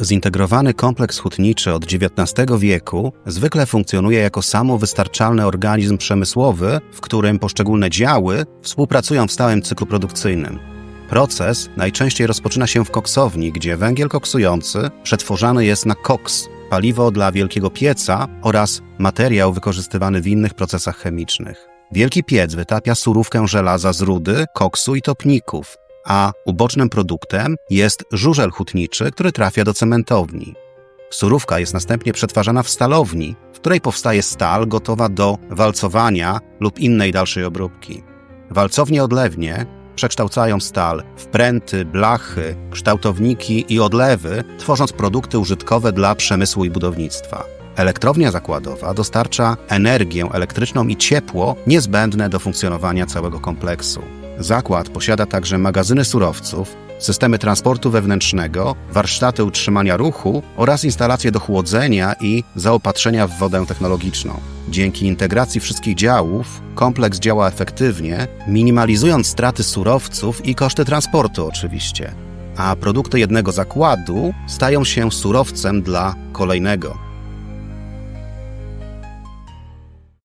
Zintegrowany kompleks hutniczy od XIX wieku zwykle funkcjonuje jako samowystarczalny organizm przemysłowy, w którym poszczególne działy współpracują w stałym cyklu produkcyjnym. Proces najczęściej rozpoczyna się w koksowni, gdzie węgiel koksujący przetworzany jest na koks, paliwo dla wielkiego pieca oraz materiał wykorzystywany w innych procesach chemicznych. Wielki piec wytapia surówkę żelaza z rudy, koksu i topników, a ubocznym produktem jest żużel hutniczy, który trafia do cementowni. Surówka jest następnie przetwarzana w stalowni, w której powstaje stal gotowa do walcowania lub innej dalszej obróbki. Walcownie odlewnie przekształcają stal w pręty, blachy, kształtowniki i odlewy, tworząc produkty użytkowe dla przemysłu i budownictwa. Elektrownia zakładowa dostarcza energię elektryczną i ciepło niezbędne do funkcjonowania całego kompleksu. Zakład posiada także magazyny surowców, systemy transportu wewnętrznego, warsztaty utrzymania ruchu oraz instalacje do chłodzenia i zaopatrzenia w wodę technologiczną. Dzięki integracji wszystkich działów kompleks działa efektywnie, minimalizując straty surowców i koszty transportu oczywiście. A produkty jednego zakładu stają się surowcem dla kolejnego.